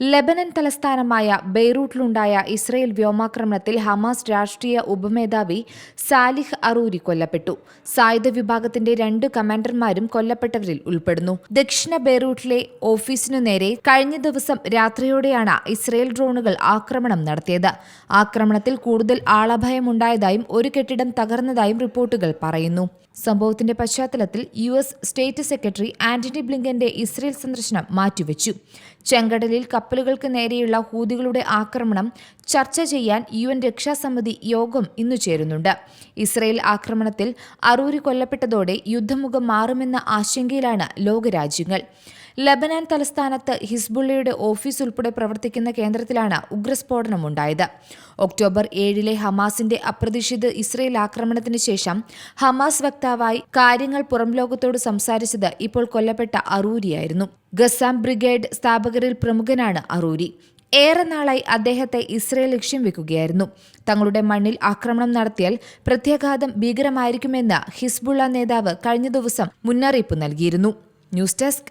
Lebanon തലസ്ഥാനമായ ബെയ്റൂട്ടിലുണ്ടായ Israel വ്യോമാക്രമണത്തിൽ Hamas രാഷ്ട്രീയ ഉപമേധാവി സാലിഹ് അറൂരി കൊല്ലപ്പെട്ടു. സായുധ വിഭാഗത്തിന്റെ രണ്ട് കമാൻഡർമാരും കൊല്ലപ്പെട്ടവരിൽ ഉൾപ്പെടുന്നു. ദക്ഷിണ ബെയ്റൂട്ടിലെ ഓഫീസിനു നേരെ കഴിഞ്ഞ ദിവസം രാത്രിയോടെയാണ് ഇസ്രയേൽ ഡ്രോണുകൾ ആക്രമണം നടത്തിയത്. ആക്രമണത്തിൽ കൂടുതൽ ആളഭയമുണ്ടായതായും ഒരു കെട്ടിടം തകർന്നതായും റിപ്പോർട്ടുകൾ പറയുന്നു. സംഭവത്തിന്റെ പശ്ചാത്തലത്തിൽ U S state secretary Antony ബ്ലിങ്കന്റെ Israel സന്ദർശനം മാറ്റിവെച്ചു. ചെങ്കടലിൽ കപ്പലുകൾക്ക് നേരെയുള്ള ഹൂതികളുടെ ആക്രമണം ചർച്ച ചെയ്യാൻ യു എൻ രക്ഷാസമിതി യോഗം ഇന്നു ചേരുന്നുണ്ട്. ഇസ്രയേൽ ആക്രമണത്തിൽ അറൂരി കൊല്ലപ്പെട്ടതോടെ യുദ്ധമുഖം മാറുമെന്ന ആശങ്കയിലാണ് ലോകരാജ്യങ്ങൾ. ലബനാൻ തലസ്ഥാനത്ത് ഹിസ്ബുള്ളയുടെ ഓഫീസ് ഉൾപ്പെടെ പ്രവർത്തിക്കുന്ന കേന്ദ്രത്തിലാണ് ഉഗ്രസ്ഫോടനമുണ്ടായത്. ഒക്ടോബർ ഏഴിലെ ഹമാസിന്റെ അപ്രതീക്ഷിത ഇസ്രയേൽ ആക്രമണത്തിന് ശേഷം ഹമാസ് വക്താവായി കാര്യങ്ങൾ പുറം ലോകത്തോട് സംസാരിച്ചത് ഇപ്പോൾ കൊല്ലപ്പെട്ട അറൂരിയായിരുന്നു. Qassam brigade സ്ഥാപകരിൽ പ്രമുഖനാണ് അറൂരി. ഏറെ നാളായി അദ്ദേഹത്തെ ഇസ്രയേൽ ലക്ഷ്യം വെക്കുകയായിരുന്നു. തങ്ങളുടെ മണ്ണിൽ ആക്രമണം നടത്തിയാൽ പ്രത്യാഘാതം ഭീകരമായിരിക്കുമെന്ന് ഹിസ്ബുള്ള നേതാവ് കഴിഞ്ഞ ദിവസം മുന്നറിയിപ്പ് നൽകിയിരുന്നു. News desk